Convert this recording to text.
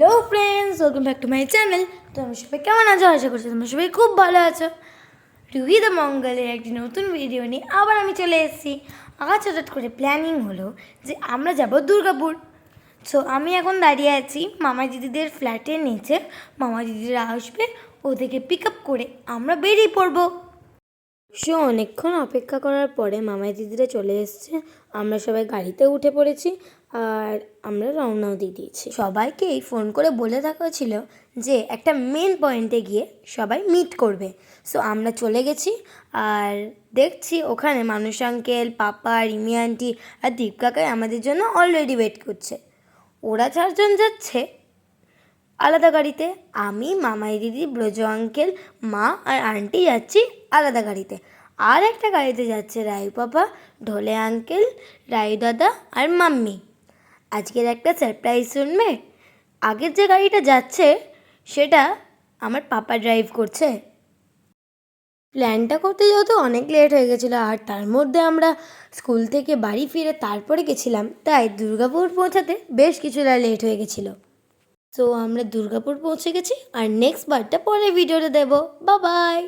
Hello friends welcome back to my channel তোমরা সবাই কেমন আছো? আশা করছি তোমরা সবাই খুব ভালো আছো। রুহিদ মঙ্গলের একটি নতুন ভিডিও নিয়ে আবার আমি চলে এসেছি। আজ হঠাৎ করে প্ল্যানিং হলো যে আমরা যাব দুর্গাপুর। সো আমি এখন দাঁড়িয়ে আছি মামা দিদিদের ফ্ল্যাটের নিচে। মামা দিদিরা আসবে, ওদেরকে পিক আপ করে আমরা বেরিয়ে পড়ব। সে অনেকক্ষণ অপেক্ষা করার পরে মামাই দিদিরা চলে এসছে। আমরা সবাই গাড়িতে উঠে পড়েছি আর আমরা রওনাও দিয়ে দিয়েছি। সবাইকেই ফোন করে বলে থাকা ছিল যে একটা মেন পয়েন্টে গিয়ে সবাই মিট করবে। সো আমরা চলে গেছি আর দেখছি ওখানে মানুষ আঙ্কেল পাপা রিমি আন্টি আর দীপ কাকাই আমাদের জন্য অলরেডি ওয়েট করছে। ওরা চারজন যাচ্ছে আলাদা গাড়িতে। আমি, মামাই দিদি, ব্রজ আঙ্কেল মা আর আন্টি যাচ্ছি আলাদা গাড়িতে। আর একটা গাড়িতে যাচ্ছে রায়ু পাপা, ঢোলে আঙ্কেল রায়ু দাদা আর মাম্মি। আজকের একটা সারপ্রাইজ শুনবে? আগের যে গাড়িটা যাচ্ছে, সেটা আমার পাপা ড্রাইভ করছে। প্ল্যানটা করতে যেহেতু অনেক লেট হয়ে গেছিল, আর তার মধ্যে আমরা স্কুল থেকে বাড়ি ফিরে তারপরে গেছিলাম, তাই দুর্গাপুর পৌঁছাতে বেশ কিছুটা লেট হয়ে গেছিল। তো আমরা দুর্গাপুর পৌঁছে গেছি আর নেক্সট বারটা পরের ভিডিওটা দেবো। বা বাই